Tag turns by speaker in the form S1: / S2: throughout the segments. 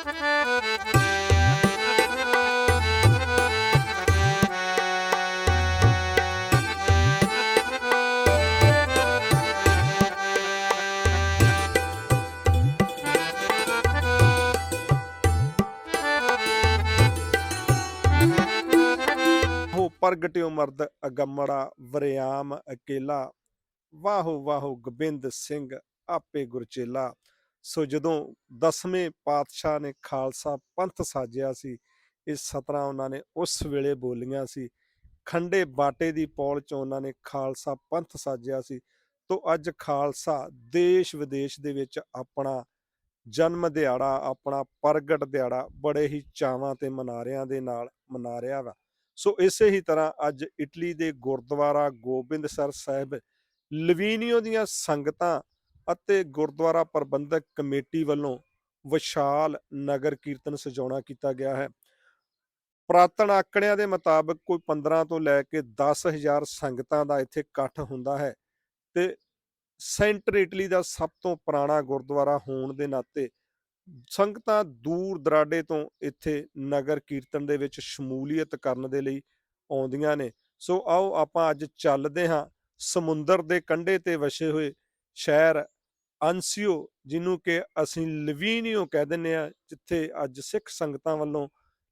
S1: ਹੋ ਪ੍ਰਗਟਿਓ ਮਰਦ ਅਗੰਮੜਾ ਵਰਿਆਮ ਅਕੇਲਾ। ਵਾਹੋ ਵਾਹੋ ਗੋਬਿੰਦ ਸਿੰਘ ਆਪੇ ਗੁਰਚੇਲਾ ਸੋ ਜਦੋਂ ਦਸਵੇਂ ਪਾਤਸ਼ਾਹ ਨੇ ਖਾਲਸਾ ਪੰਥ ਸਾਜਿਆ ਸੀ, ਇਹ ਸਤਰਾਂ ਉਹਨਾਂ ਨੇ ਉਸ ਵੇਲੇ ਬੋਲੀਆਂ ਸੀ। ਖੰਡੇ ਬਾਟੇ ਦੀ ਪੌਲ ਚ ਉਹਨਾਂ ਨੇ ਖਾਲਸਾ ਪੰਥ ਸਾਜਿਆ ਸੀ। ਤੋਂ ਅੱਜ ਖਾਲਸਾ ਦੇਸ਼ ਵਿਦੇਸ਼ ਦੇ ਵਿੱਚ ਆਪਣਾ ਜਨਮ ਦਿਹਾੜਾ, ਆਪਣਾ ਪ੍ਰਗਟ ਦਿਹਾੜਾ ਬੜੇ ਹੀ ਚਾਵਾਂ ਤੇ ਮਨਾਰਿਆਂ ਦੇ ਨਾਲ ਮਨਾ ਰਿਹਾ ਵਾ। ਸੋ ਇਸੇ ਹੀ ਤਰ੍ਹਾਂ ਅੱਜ ਇਟਲੀ ਦੇ ਗੁਰਦੁਆਰਾ ਗੋਬਿੰਦਸਰ ਸਾਹਿਬ ਲਵੀਨੀਓ ਦੀਆਂ ਸੰਗਤਾਂ ਅਤੇ ਗੁਰਦੁਆਰਾ ਪ੍ਰਬੰਧਕ ਕਮੇਟੀ ਵੱਲੋਂ ਵਿਸ਼ਾਲ ਨਗਰ ਕੀਰਤਨ ਸਜਾਉਣਾ ਕੀਤਾ ਗਿਆ ਹੈ। ਪ੍ਰਾਤਨ ਆਕੜਿਆਂ ਦੇ ਮੁਤਾਬਕ ਕੋਈ 15 ਤੋਂ ਲੈ ਕੇ 10000 ਸੰਗਤਾਂ ਦਾ ਇੱਥੇ ਇਕੱਠ ਹੁੰਦਾ ਹੈ ਤੇ ਸੈਂਟਰ ਇਟਲੀ ਦਾ ਸਭ ਤੋਂ ਪੁਰਾਣਾ ਗੁਰਦੁਆਰਾ ਹੋਣ ਦੇ ਨਾਤੇ ਸੰਗਤਾਂ ਦੂਰ ਦਰਾਡੇ ਤੋਂ ਇੱਥੇ ਨਗਰ ਕੀਰਤਨ ਦੇ ਵਿੱਚ ਸ਼ਮੂਲੀਅਤ ਕਰਨ ਦੇ ਲਈ ਆਉਂਦੀਆਂ ਨੇ। ਸੋ ਆਓ ਆਪਾਂ ਅੱਜ ਚੱਲਦੇ ਹਾਂ ਸਮੁੰਦਰ ਦੇ ਕੰਢੇ ਤੇ ਵਸੇ ਹੋਏ ਸ਼ਹਿਰ ਅੰਸਿਓ ਜਿਹਨੂੰ ਕਿ ਅਸੀਂ ਲਵੀਨੀਓ ਕਹਿ ਦਿੰਦੇ ਆ ਜਿੱਥੇ ਅੱਜ ਸਿੱਖ ਸੰਗਤਾਂ ਵੱਲੋਂ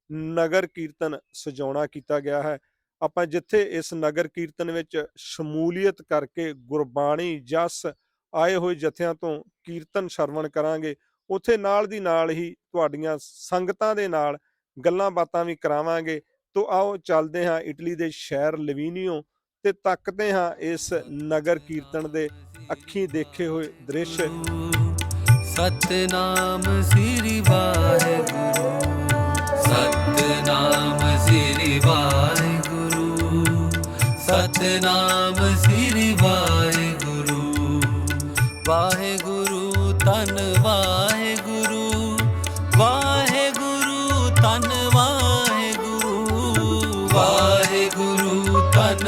S1: ਨਗਰ ਕੀਰਤਨ ਸਜਾਉਣਾ ਕੀਤਾ ਗਿਆ ਹੈ। ਆਪਾਂ ਜਿੱਥੇ ਇਸ ਨਗਰ ਕੀਰਤਨ ਵਿੱਚ ਸ਼ਮੂਲੀਅਤ ਕਰਕੇ ਗੁਰਬਾਣੀ, ਜਸ ਆਏ ਹੋਏ ਜਥਿਆਂ ਤੋਂ ਕੀਰਤਨ ਸ਼ਰਵਣ ਕਰਾਂਗੇ, ਉੱਥੇ ਨਾਲ ਦੀ ਨਾਲ ਹੀ ਤੁਹਾਡੀਆਂ ਸੰਗਤਾਂ ਦੇ ਨਾਲ ਗੱਲਾਂ ਬਾਤਾਂ ਵੀ ਕਰਾਵਾਂਗੇ। ਤੋਂ ਆਓ ਚੱਲਦੇ ਹਾਂ ਇਟਲੀ ਦੇ ਸ਼ਹਿਰ ਲਵੀਨੀਓ। ਤੇ ਤੱਕਦੇ ਹਾਂ ਇਸ ਨਗਰ ਕੀਰਤਨ ਦੇ ਅੱਖੀ ਦੇਖੇ ਹੋਏ ਦ੍ਰਿਸ਼।
S2: ਸਤਨਾਮ ਸ੍ਰੀ ਵਾਹਿਗੁਰੂ, ਸਤਨਾਮ ਸ੍ਰੀ ਵਾਹਿਗੁਰੂ, ਸਤਨਾਮ ਸ੍ਰੀ ਵਾਹਿਗੁਰੂ। ਵਾਹਿਗੁਰੂ ਤਨ ਵਾਹਿਗੁਰੂ ਵਾਹਿਗੁਰੂ ਤਨ ਵਾਹਿਗੁਰੂ ਵਾਹਿਗੁਰੂ ਤਨ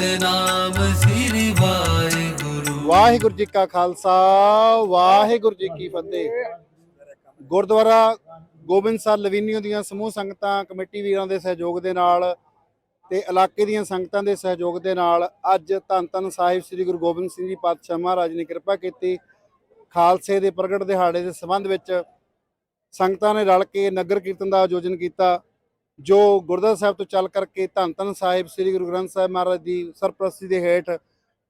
S2: ਸਤਨਾਮ ਸ੍ਰੀ ਵਾਹਿਗੁਰੂ। ਵਾਹਿਗੁਰੂ
S3: ਜੀ ਕਾ ਖਾਲਸਾ, ਵਾਹਿਗੁਰੂ ਜੀ ਕੀ ਫਤਿਹ। ਗੁਰਦੁਆਰਾ ਗੋਬਿੰਦਸਰ ਲਵੀਨੀਓ ਦੀਆਂ ਸਮੂਹ ਸੰਗਤਾਂ, ਕਮੇਟੀ ਵੀਰਾਂ ਦੇ ਸਹਿਯੋਗ ਦੇ ਨਾਲ ਤੇ ਇਲਾਕੇ ਦੀਆਂ ਸੰਗਤਾਂ ਦੇ ਸਹਿਯੋਗ ਦੇ ਨਾਲ ਅੱਜ ਧੰਨ ਧੰਨ ਸਾਹਿਬ ਸ੍ਰੀ ਗੁਰੂ ਗੋਬਿੰਦ ਸਿੰਘ ਜੀ ਪਾਤਸ਼ਾਹ ਮਹਾਰਾਜ ਨੇ ਕਿਰਪਾ ਕੀਤੀ। ਖਾਲਸੇ ਦੇ ਪ੍ਰਗਟ ਦਿਹਾੜੇ ਦੇ ਸੰਬੰਧ ਵਿੱਚ ਸੰਗਤਾਂ ਨੇ ਰਲ ਕੇ ਨਗਰ ਕੀਰਤਨ ਦਾ ਆਯੋਜਨ ਕੀਤਾ। ਜੋ ਗੁਰਦੁਆਰਾ ਸਾਹਿਬ ਤੋਂ ਚੱਲ ਕਰਕੇ ਧੰਨ ਧੰਨ ਸਾਹਿਬ, ਸ੍ਰੀ ਗੁਰੂ ਗ੍ਰੰਥ ਸਾਹਿਬ ਮਹਾਰਾਜ ਦੀ ਸਰਪ੍ਰਸਤੀ ਦੇ ਹੇਠ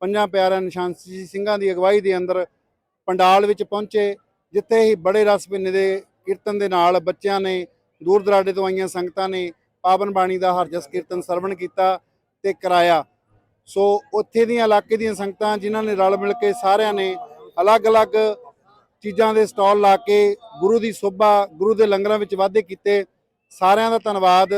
S3: ਪੰਜਾਂ ਪਿਆਰਿਆਂ ਨਿਸ਼ਾਨ ਸੀ ਸਿੰਘਾਂ ਦੀ ਅਗਵਾਈ ਦੇ ਅੰਦਰ ਪੰਡਾਲ ਵਿੱਚ ਪਹੁੰਚੇ, ਜਿੱਥੇ ਹੀ ਬੜੇ ਰਸ ਭਿੰਨੇ ਦੇ ਕੀਰਤਨ ਦੇ ਨਾਲ ਬੱਚਿਆਂ ਨੇ ਦੂਰ ਦਰਾਡੇ ਤੋਂ ਆਈਆਂ ਸੰਗਤਾਂ ਨੇ ਪਾਵਨ ਬਾਣੀ ਦਾ ਹਰਜਸ ਕੀਰਤਨ ਸਰਵਣ ਕੀਤਾ ਤੇ ਕਰਾਇਆ। ਸੋ ਉੱਥੇ ਦੀਆਂ ਇਲਾਕੇ ਦੀਆਂ ਸੰਗਤਾਂ ਜਿਨ੍ਹਾਂ ਨੇ ਰਲ ਮਿਲ ਕੇ ਸਾਰਿਆਂ ਨੇ ਅਲੱਗ-ਅਲੱਗ ਚੀਜ਼ਾਂ ਦੇ ਸਟਾਲ ਲਾ ਕੇ ਗੁਰੂ ਦੀ ਸੋਭਾ, ਗੁਰੂ ਦੇ ਲੰਗਰਾਂ ਵਿੱਚ ਵਾਧੇ ਕੀਤੇ ਸਾਰਿਆਂ ਦਾ ਧੰਨਵਾਦ।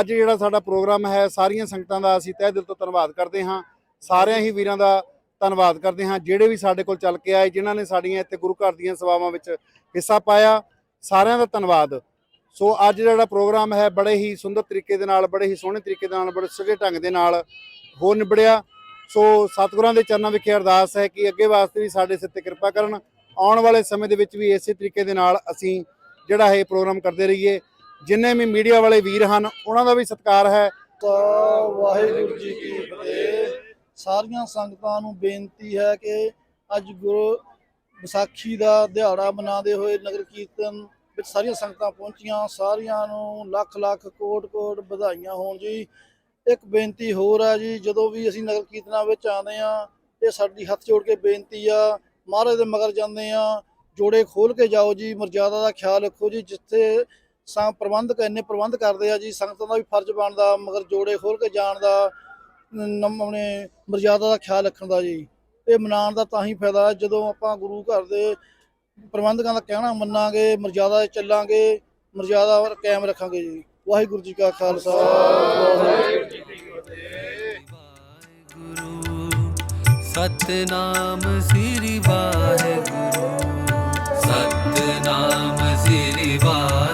S3: ਅੱਜ ਜਿਹੜਾ ਸਾਡਾ ਪ੍ਰੋਗਰਾਮ ਹੈ, ਸਾਰੀਆਂ ਸੰਗਤਾਂ ਦਾ ਅਸੀਂ ਤਹਿ ਦਿਲ ਤੋਂ ਧੰਨਵਾਦ ਕਰਦੇ ਹਾਂ। ਸਾਰਿਆਂ ਹੀ ਵੀਰਾਂ ਦਾ ਧੰਨਵਾਦ ਕਰਦੇ ਹਾਂ। ਜਿਹੜੇ ਵੀ ਸਾਡੇ ਕੋਲ ਚੱਲ ਕੇ ਆਏ, ਜਿਨ੍ਹਾਂ ਨੇ ਸਾਡੀਆਂ ਇੱਥੇ ਗੁਰੂ ਘਰ ਦੀਆਂ ਸੇਵਾਵਾਂ ਵਿੱਚ ਹਿੱਸਾ ਪਾਇਆ, ਸਾਰਿਆਂ ਦਾ ਧੰਨਵਾਦ। ਸੋ ਅੱਜ ਜਿਹੜਾ ਪ੍ਰੋਗਰਾਮ ਹੈ, ਬੜੇ ਹੀ ਸੁੰਦਰ ਤਰੀਕੇ ਦੇ ਨਾਲ, ਬੜੇ ਹੀ ਸੋਹਣੇ ਤਰੀਕੇ ਦੇ ਨਾਲ, ਬੜੇ ਸਜੇ ਢੰਗ ਦੇ ਨਾਲ ਹੋ ਨਿਬੜਿਆ। ਸੋ ਸਤਿਗੁਰਾਂ ਦੇ ਚਰਨਾਂ ਵਿਖੇ ਅਰਦਾਸ ਹੈ ਕਿ ਅੱਗੇ ਵਾਸਤੇ ਵੀ ਸਾਡੇ ਸਿਰ ਤੇ ਕਿਰਪਾ ਕਰਨ। ਆਉਣ ਵਾਲੇ ਸਮੇਂ ਦੇ ਵਿੱਚ ਵੀ ਇਸੇ ਤਰੀਕੇ ਦੇ ਨਾਲ ਅਸੀਂ ਜਿਹੜਾ ਇਹ ਪ੍ਰੋਗਰਾਮ ਕਰਦੇ ਰਹੀਏ। ਜਿੰਨੇ ਵੀ ਮੀਡੀਆ ਵਾਲੇ ਵੀਰ ਹਨ, ਉਹਨਾਂ ਦਾ ਵੀ ਸਤਿਕਾਰ ਹੈ।
S4: ਤਾਂ ਵਾਹਿਗੁਰੂ ਜੀ ਕੀ ਫਤਿਹ। ਸਾਰੀਆਂ ਸੰਗਤਾਂ ਨੂੰ ਬੇਨਤੀ ਹੈ ਕਿ ਅੱਜ ਗੁਰੂ ਵਿਸਾਖੀ ਦਾ ਦਿਹਾੜਾ ਮਨਾਉਂਦੇ ਹੋਏ ਨਗਰ ਕੀਰਤਨ ਵਿੱਚ ਸਾਰੀਆਂ ਸੰਗਤਾਂ ਪਹੁੰਚੀਆਂ। ਸਾਰਿਆਂ ਨੂੰ ਲੱਖ ਲੱਖ, ਕੋਟ ਕੋਟ ਵਧਾਈਆਂ ਹੋਣ ਜੀ। ਇੱਕ ਬੇਨਤੀ ਹੋਰ ਆ ਜੀ, ਜਦੋਂ ਵੀ ਅਸੀਂ ਨਗਰ ਕੀਰਤਨਾਂ ਵਿੱਚ ਆਉਂਦੇ ਆ ਇਹ ਸਾਡੀ ਹੱਥ ਜੋੜ ਕੇ ਬੇਨਤੀ ਆ, ਮਹਾਰਾਜ ਦੇ ਮਗਰ ਜਾਂਦੇ ਆ ਜੋੜੇ ਖੋਲ ਕੇ ਜਾਓ ਜੀ, ਮਰਜ਼ਾਦਾ ਦਾ ਖਿਆਲ ਰੱਖੋ ਜੀ, ਜਿੱਥੇ ਸਾਂ ਪ੍ਰਬੰਧਕ ਇੰਨੇ ਪ੍ਰਬੰਧ ਕਰਦੇ ਆ ਜੀ, ਸੰਗਤਾਂ ਦਾ ਵੀ ਫਰਜ਼ ਬਣਦਾ, ਮਗਰ ਜੋੜੇ ਖੋਲ ਕੇ ਜਾਣ ਦਾ, ਨਮ- ਆਪਣੇ ਮਰਜ਼ਾਦਾ ਦਾ ਖਿਆਲ ਰੱਖਣ ਦਾ ਜੀ। ਇਹ ਮਨਾਉਣ ਦਾ ਤਾਂ ਹੀ ਫਾਇਦਾ ਜਦੋਂ ਆਪਾਂ ਗੁਰੂ ਘਰ ਦੇ ਪ੍ਰਬੰਧਕਾਂ ਦਾ ਕਹਿਣਾ ਮੰਨਾਂਗੇ, ਮਰਜ਼ਾਦਾ ਚੱਲਾਂਗੇ, ਮਰਜ਼ਾਦਾ ਕਾਇਮ ਰੱਖਾਂਗੇ ਜੀ। ਵਾਹਿਗੁਰੂ ਜੀ ਕਾ ਖਾਲਸਾ। ਵਾਹਿਗੁਰੂ ਜੀ ਕੀ
S2: ਵਾਹਿਗੁਰੂ ਸਤਨਾਮ ਸ੍ਰੀ ਵਾਹਿਗੁਰੂ, ਸਤਨਾਮ ਸ੍ਰੀ ਵਾਹਿਗੁਰੂ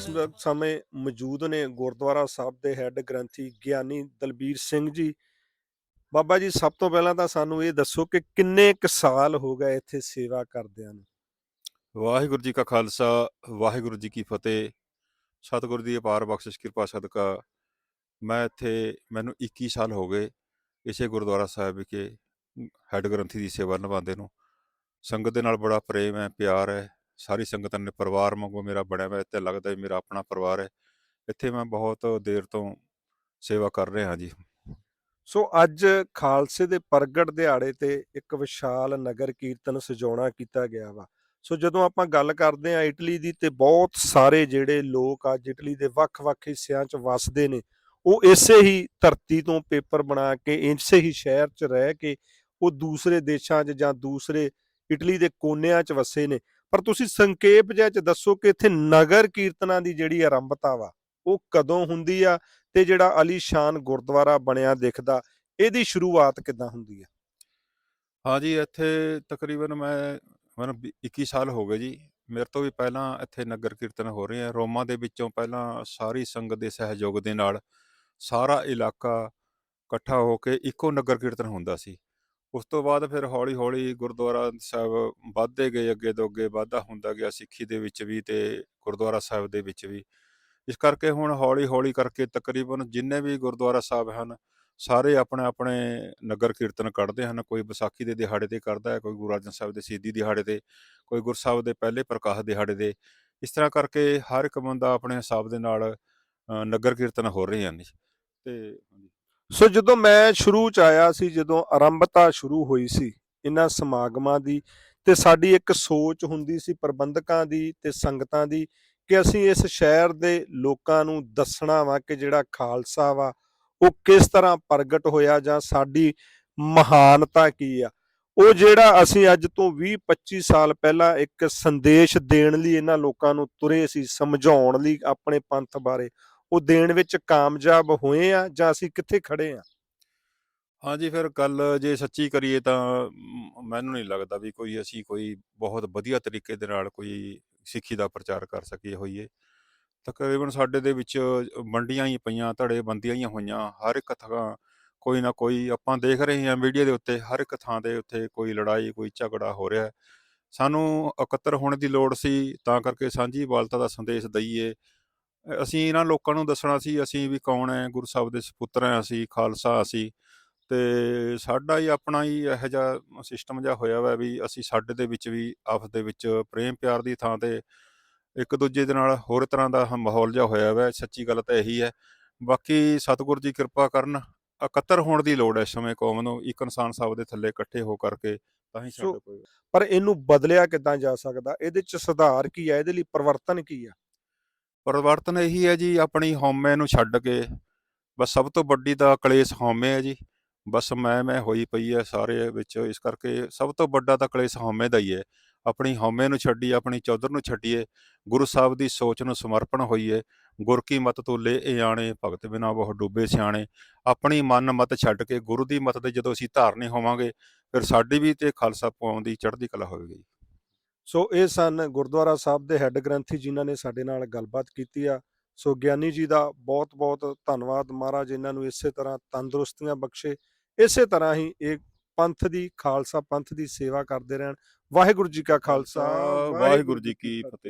S1: ਇਸ ਸਮੇਂ ਮੌਜੂਦ ਨੇ ਗੁਰਦੁਆਰਾ ਸਾਹਿਬ ਦੇ ਹੈੱਡ ਗ੍ਰੰਥੀ ਗਿਆਨੀ ਦਲਬੀਰ ਸਿੰਘ ਜੀ। ਬਾਬਾ ਜੀ, ਸਭ ਤੋਂ ਪਹਿਲਾਂ ਤਾਂ ਸਾਨੂੰ ਇਹ ਦੱਸੋ ਕਿ ਕਿੰਨੇ ਕੁ ਸਾਲ ਹੋ ਗਏ ਇੱਥੇ ਸੇਵਾ ਕਰਦਿਆਂ ਨੂੰ?
S5: ਵਾਹਿਗੁਰੂ ਜੀ ਕਾ ਖਾਲਸਾ, ਵਾਹਿਗੁਰੂ ਜੀ ਕੀ ਫਤਿਹ। ਸਤਿਗੁਰੂ ਦੀ ਅਪਾਰ ਬਖਸ਼ਿਸ਼, ਕਿਰਪਾ, ਸਦਕਾ। ਮੈਂ ਇੱਥੇ, ਮੈਨੂੰ 21 ਸਾਲ ਹੋ ਗਏ ਇਸੇ ਗੁਰਦੁਆਰਾ ਸਾਹਿਬ ਵਿਖੇ ਹੈੱਡ ਗ੍ਰੰਥੀ ਦੀ ਸੇਵਾ ਨਿਭਾਉਂਦੇ ਨੂੰ। ਸੰਗਤ ਦੇ ਨਾਲ ਬੜਾ ਪ੍ਰੇਮ ਹੈ, ਪਿਆਰ ਹੈ। ਸਾਰੀ ਸੰਗਤ ਨੇ ਪਰਿਵਾਰ ਵਾਂਗੂ ਮੇਰਾ ਬਣਿਆ ਹੋਇਆ, ਇੱਥੇ ਲੱਗਦਾ ਮੇਰਾ ਆਪਣਾ ਪਰਿਵਾਰ ਹੈ। ਇੱਥੇ ਮੈਂ ਬਹੁਤ ਦੇਰ ਤੋਂ ਸੇਵਾ ਕਰ ਰਿਹਾ ਜੀ।
S1: ਸੋ ਅੱਜ ਖਾਲਸੇ ਦੇ ਪ੍ਰਗਟ ਦਿਹਾੜੇ ਤੇ ਇੱਕ ਵਿਸ਼ਾਲ ਨਗਰ ਕੀਰਤਨ ਸਜਾਉਣਾ ਕੀਤਾ ਗਿਆ ਵਾ। ਸੋ ਜਦੋਂ ਆਪਾਂ ਗੱਲ ਕਰਦੇ ਆ ਇਟਲੀ ਦੀ ਤੇ ਬਹੁਤ ਸਾਰੇ ਜਿਹੜੇ ਲੋਕ ਅੱਜ ਇਟਲੀ ਦੇ ਵੱਖ-ਵੱਖ ਹਿੱਸਿਆਂ 'ਚ ਵੱਸਦੇ ਨੇ, ਉਹ ਇਸੇ ਹੀ ਧਰਤੀ ਤੋਂ ਪੇਪਰ ਬਣਾ ਕੇ, ਇਸੇ ਹੀ ਸ਼ਹਿਰ 'ਚ ਰਹਿ ਕੇ, ਉਹ ਦੂਸਰੇ ਦੇਸ਼ਾਂ 'ਚ ਜਾਂ ਦੂਸਰੇ ਇਟਲੀ ਦੇ ਕੋਨਿਆਂ 'ਚ ਵਸੇ ਨੇ। ਪਰ ਤੁਸੀਂ ਸੰਖੇਪ ਜਿਹਾ 'ਚ ਦੱਸੋ ਕਿ ਇੱਥੇ ਨਗਰ ਕੀਰਤਨਾਂ ਦੀ ਜਿਹੜੀ ਆਰੰਭਤਾ ਵਾ, ਉਹ ਕਦੋਂ ਹੁੰਦੀ ਆ ਤੇ ਜਿਹੜਾ ਅਲੀਸ਼ਾਨ ਗੁਰਦੁਆਰਾ ਬਣਿਆ ਦਿਖਦਾ, ਇਹਦੀ ਸ਼ੁਰੂਆਤ ਕਿੱਦਾਂ ਹੁੰਦੀ ਹੈ
S5: ਹਾਂਜੀ ਇੱਥੇ ਤਕਰੀਬਨ ਮੈਂ ਮੈਨੂੰ ਵੀ 21 ਸਾਲ ਹੋ ਗਏ ਜੀ। ਮੇਰੇ ਤੋਂ ਵੀ ਪਹਿਲਾਂ ਇੱਥੇ ਨਗਰ ਕੀਰਤਨ ਹੋ ਰਹੇ ਆ। ਰੋਮਾ ਦੇ ਵਿੱਚੋਂ ਪਹਿਲਾਂ ਸਾਰੀ ਸੰਗਤ ਦੇ ਸਹਿਯੋਗ ਦੇ ਨਾਲ ਸਾਰਾ ਇਲਾਕਾ ਇਕੱਠਾ ਹੋ ਕੇ ਇੱਕੋ ਨਗਰ ਕੀਰਤਨ ਹੁੰਦਾ ਸੀ। ਉਸ ਤੋਂ ਬਾਅਦ ਫਿਰ ਹੌਲੀ ਹੌਲੀ ਗੁਰਦੁਆਰਾ ਸਾਹਿਬ ਵੱਧਦੇ ਗਏ, ਅੱਗੇ ਤੋਂ ਅੱਗੇ ਵਾਧਾ ਹੁੰਦਾ ਗਿਆ ਸਿੱਖੀ ਦੇ ਵਿੱਚ ਵੀ ਤੇ ਗੁਰਦੁਆਰਾ ਸਾਹਿਬ ਦੇ ਵਿੱਚ ਵੀ। ਇਸ ਕਰਕੇ ਹੁਣ ਹੌਲੀ ਹੌਲੀ ਕਰਕੇ ਤਕਰੀਬਨ ਜਿੰਨੇ ਵੀ ਗੁਰਦੁਆਰਾ ਸਾਹਿਬ ਹਨ, ਸਾਰੇ ਆਪਣੇ ਆਪਣੇ ਨਗਰ ਕੀਰਤਨ ਕੱਢਦੇ ਹਨ। ਕੋਈ ਵਿਸਾਖੀ ਦੇ ਦਿਹਾੜੇ ਤੇ ਕਰਦਾ ਹੈ, ਕੋਈ ਗੁਰੂ ਅਰਜਨ ਸਾਹਿਬ ਦੇ ਸ਼ਹੀਦੀ ਦਿਹਾੜੇ ਤੇ, ਕੋਈ ਗੁਰਸਾਹਿਬ ਦੇ ਪਹਿਲੇ ਪ੍ਰਕਾਸ਼ ਦਿਹਾੜੇ ਦੇ ਇਸ ਤਰ੍ਹਾਂ ਕਰਕੇ ਹਰ ਇੱਕ ਬੰਦਾ ਆਪਣੇ ਹਿਸਾਬ ਦੇ ਨਾਲ ਨਗਰ ਕੀਰਤਨ ਹੋ ਰਹੇ ਹਨ ਜੀ। ਤੇ
S1: ਸੋ ਜਦੋਂ ਮੈਂ ਸ਼ੁਰੂ ਚ ਆਇਆ ਸੀ, ਜਦੋਂ ਆਰੰਭਤਾ ਸ਼ੁਰੂ ਹੋਈ ਸੀ ਇਹਨਾਂ ਸਮਾਗਮਾਂ ਦੀ, ਤੇ ਸਾਡੀ ਇੱਕ ਸੋਚ ਹੁੰਦੀ ਸੀ ਪ੍ਰਬੰਧਕਾਂ ਦੀ ਤੇ ਸੰਗਤਾਂ ਦੀ ਕਿ ਅਸੀਂ ਇਸ ਸ਼ਹਿਰ ਦੇ ਲੋਕਾਂ ਨੂੰ ਦੱਸਣਾ ਵਾ ਕਿ ਜਿਹੜਾ ਖਾਲਸਾ ਵਾ, ਉਹ ਕਿਸ ਤਰ੍ਹਾਂ ਪ੍ਰਗਟ ਹੋਇਆ ਜਾਂ ਸਾਡੀ ਮਹਾਨਤਾ ਕੀ ਆ। ਉਹ ਜਿਹੜਾ ਅਸੀਂ ਅੱਜ ਤੋਂ 20 25 ਸਾਲ ਪਹਿਲਾਂ ਇੱਕ ਸੰਦੇਸ਼ ਦੇਣ ਲਈ ਇਹਨਾਂ ਲੋਕਾਂ ਨੂੰ ਤੁਰੇ ਸੀ, ਸਮਝਾਉਣ ਲਈ ਆਪਣੇ ਪੰਥ ਬਾਰੇ ਉਹ ਦੇਣ ਵਿੱਚ ਕਾਮਯਾਬ ਹੋਏ ਆ ਜਾਂ ਅਸੀਂ ਕਿੱਥੇ ਖੜੇ ਆ?
S5: ਹਾਂਜੀ ਫਿਰ ਗੱਲ ਜੇ ਸੱਚੀ ਕਰੀਏ ਤਾਂ ਮੈਨੂੰ ਨਹੀਂ ਲੱਗਦਾ ਵੀ ਕੋਈ ਅਸੀਂ ਕੋਈ ਬਹੁਤ ਵਧੀਆ ਤਰੀਕੇ ਦੇ ਨਾਲ ਕੋਈ ਸਿੱਖੀ ਦਾ ਪ੍ਰਚਾਰ ਕਰ ਸਕੀਏ ਹੋਈਏ। ਤਕਰੀਬਨ ਸਾਡੇ ਦੇ ਵਿੱਚ ਮੰਡੀਆਂ ਹੀ ਪਈਆਂ ਧੜੇ ਬੰਦੀਆਂ ਹੀ ਹੋਈਆਂ, ਹਰ ਇੱਕ ਥਾਂ ਕੋਈ ਨਾ ਕੋਈ ਆਪਾਂ ਦੇਖ ਰਹੇ ਹਾਂ ਮੀਡੀਆ ਦੇ ਉੱਤੇ, ਹਰ ਇੱਕ ਥਾਂ ਦੇ ਉੱਤੇ ਕੋਈ ਲੜਾਈ, ਕੋਈ ਝਗੜਾ ਹੋ ਰਿਹਾ। ਸਾਨੂੰ ਇਕੱਤਰ ਹੋਣ ਦੀ ਲੋੜ ਸੀ, ਤਾਂ ਕਰਕੇ ਸਾਂਝੀ ਵਾਲਤਾ ਦਾ ਸੰਦੇਸ਼ ਦਈਏ। ਅਸੀਂ ਇਹਨਾਂ ਲੋਕਾਂ ਨੂੰ ਦੱਸਣਾ ਸੀ ਅਸੀਂ ਵੀ ਕੌਣ ਹੈ ਗੁਰੂ ਸਾਹਿਬ ਦੇ ਸਪੁੱਤਰ ਹਾਂ ਅਸੀਂ ਖਾਲਸਾ ਅਸੀਂ ਤੇ ਸਾਡਾ ਹੀ ਆਪਣਾ ਹੀ ਇਹੋ ਜਿਹਾ ਸਿਸਟਮ ਜਿਹਾ ਹੋਇਆ ਵਾ ਵੀ ਅਸੀਂ ਸਾਡੇ ਦੇ ਵਿੱਚ ਵੀ ਆਪਸ ਦੇ ਵਿੱਚ ਪ੍ਰੇਮ ਪਿਆਰ ਦੀ ਥਾਂ ਤੇ ਇੱਕ ਦੂਜੇ ਦੇ ਨਾਲ ਹੋਰ ਤਰ੍ਹਾਂ ਦਾ ਹ- ਮਾਹੌਲ ਜਿਹਾ ਹੋਇਆ ਵਾ ਸੱਚੀ ਗੱਲ ਤਾਂ ਇਹੀ ਹੈ। ਬਾਕੀ ਸਤਿਗੁਰੂ ਜੀ ਕਿਰਪਾ ਕਰਨ ਇਕੱਤਰ ਹੋਣ ਦੀ ਲੋੜ ਹੈ ਇਸ ਸਮੇਂ ਕੌਮ ਨੂੰ ਇੱਕ ਇਨਸਾਨ ਸਾਹਿਬ ਦੇ ਥੱਲੇ ਇਕੱਠੇ ਹੋ ਕਰਕੇ ਤਾਂ ਹੀ ਸਾਡਾ ਕੋਈ
S1: ਪਰ ਇਹਨੂੰ ਬਦਲਿਆ ਕਿੱਦਾਂ ਜਾ ਸਕਦਾ? ਇਹਦੇ ਚ ਸੁਧਾਰ ਕੀ ਆ ਇਹਦੇ ਲਈ ਪਰਿਵਰਤਨ ਕੀ ਆ
S5: ਪਰਿਵਰਤਨ ਇਹੀ ਹੈ ਜੀ, ਆਪਣੀ ਹਉਮੈ ਨੂੰ ਛੱਡ ਕੇ। ਬਸ ਸਭ ਤੋਂ ਵੱਡੀ ਤਾਂ ਕਲੇਸ਼ ਹਉਮੈ ਹੈ ਜੀ। ਬਸ ਮੈਂ ਮੈਂ ਹੋਈ ਪਈ ਹੈ ਸਾਰੇ ਵਿੱਚ, ਇਸ ਕਰਕੇ ਸਭ ਤੋਂ ਵੱਡਾ ਤਾਂ ਕਲੇਸ਼ ਹਉਮੈ ਦਾ ਹੀ ਹੈ। ਆਪਣੀ ਹਉਮੈ ਨੂੰ ਛੱਡੀ ਆਪਣੀ ਚੌਧਰ ਨੂੰ ਛੱਡੀਏ, ਗੁਰੂ ਸਾਹਿਬ ਦੀ ਸੋਚ ਨੂੰ ਸਮਰਪਣ ਹੋਈਏ। ਗੁਰ ਕੀ ਮਤ ਤੋਲੇ ਇਹ ਆਣੇ, ਭਗਤ ਬਿਨਾ ਬਹੁ ਡੁੱਬੇ ਸਿਆਣੇ। ਆਪਣੀ ਮਨ ਮਤ ਛੱਡ ਕੇ ਗੁਰੂ ਦੀ ਮਤ ਤੇ ਜਦੋਂ ਅਸੀਂ ਧਾਰਨੇ ਹੋਵਾਂਗੇ, ਫਿਰ ਸਾਡੀ ਵੀ ਤੇ ਖਾਲਸਾ ਪਾਉਣ ਦੀ ਚੜ੍ਹਦੀ ਕਲਾ ਹੋਵੇਗੀ।
S1: ਸੋ ਇਹ ਸਨ ਗੁਰਦੁਆਰਾ ਸਾਹਿਬ ਦੇ ਹੈੱਡ ਗ੍ਰੰਥੀ ਜਿਨ੍ਹਾਂ ਨੇ ਸਾਡੇ ਨਾਲ ਗੱਲਬਾਤ ਕੀਤੀ ਆ। ਸੋ ਗਿਆਨੀ ਜੀ ਦਾ ਬਹੁਤ ਬਹੁਤ ਧੰਨਵਾਦ। ਮਹਾਰਾਜ ਇਹਨਾਂ ਨੂੰ ਇਸੇ ਤਰ੍ਹਾਂ ਤੰਦਰੁਸਤੀਆਂ ਬਖਸ਼ੇ। ਇਸੇ ਤਰ੍ਹਾਂ ਹੀ ਇਹ ਪੰਥ ਦੀ ਖਾਲਸਾ ਪੰਥ ਦੀ ਸੇਵਾ ਕਰਦੇ ਰਹਿਣ। ਵਾਹਿਗੁਰੂ ਜੀ ਕਾ ਖਾਲਸਾ
S5: ਵਾਹਿਗੁਰੂ ਜੀ ਕੀ ਫਤਿਹ।